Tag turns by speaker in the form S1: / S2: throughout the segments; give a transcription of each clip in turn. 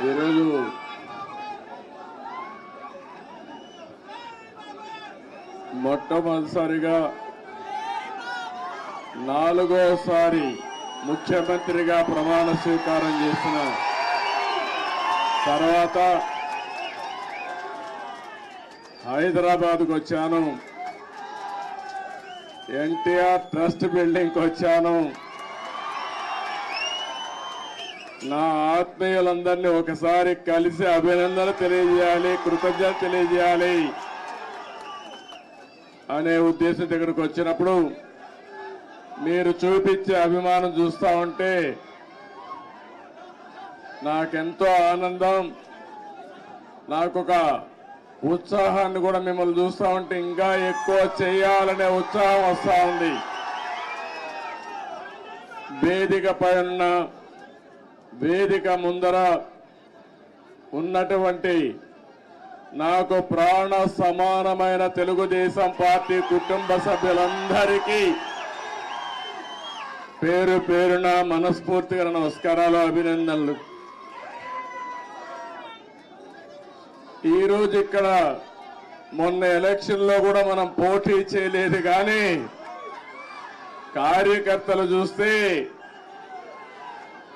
S1: ఈరోజు మొట్టమొదటిసారిగా నాలుగోసారి ముఖ్యమంత్రిగా ప్రమాణ స్వీకారం చేసిన తర్వాత హైదరాబాద్కు వచ్చాను. ఎన్టీఆర్ ట్రస్ట్ బిల్డింగ్కి వచ్చాను. నా ఆత్మీయులందరినీ ఒకసారి కలిసి అభినందనలు తెలియజేయాలి కృతజ్ఞత తెలియజేయాలి. అనే ఉద్దేశం దగ్గరకు వచ్చినప్పుడు మీరు చూపించే అభిమానం చూస్తా ఉంటే నాకెంతో ఆనందం నాకొక ఉత్సాహాన్ని కూడా మిమ్మల్ని చూస్తా ఉంటే ఇంకా ఎక్కువ చేయాలనే ఉత్సాహం వస్తూ ఉంది. వేదిక పైన వేదిక ముందర ఉన్నటువంటి నాకు ప్రాణ సమానమైన తెలుగుదేశం పార్టీ కుటుంబ సభ్యులందరికీ పేరు పేరున మనస్ఫూర్తిగా నమస్కారాలు అభినందనలు. ఈరోజు ఇక్కడ మొన్న ఎలక్షన్లో కూడా మనం పోటీ చేయలేదు కానీ కార్యకర్తలు చూస్తే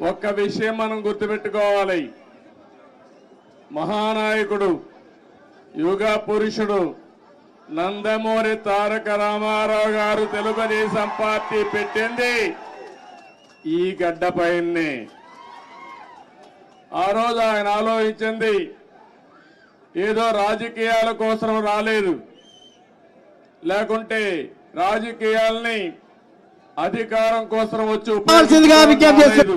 S1: ఒక్క విషయం మనం గుర్తుపెట్టుకోవాలి. మహానాయకుడు యుగ పురుషుడు నందమూరి తారక రామారావు గారు తెలుగుదేశం పార్టీ పెట్టింది. ఈ గడ్డపైనే ఆ రోజు ఆయన ఆలోచించింది ఏదో రాజకీయాల కోసం రాలేదు. లేకుంటే రాజకీయాల్ని అధికారం కోసం వచ్చి
S2: విజ్ఞప్తి.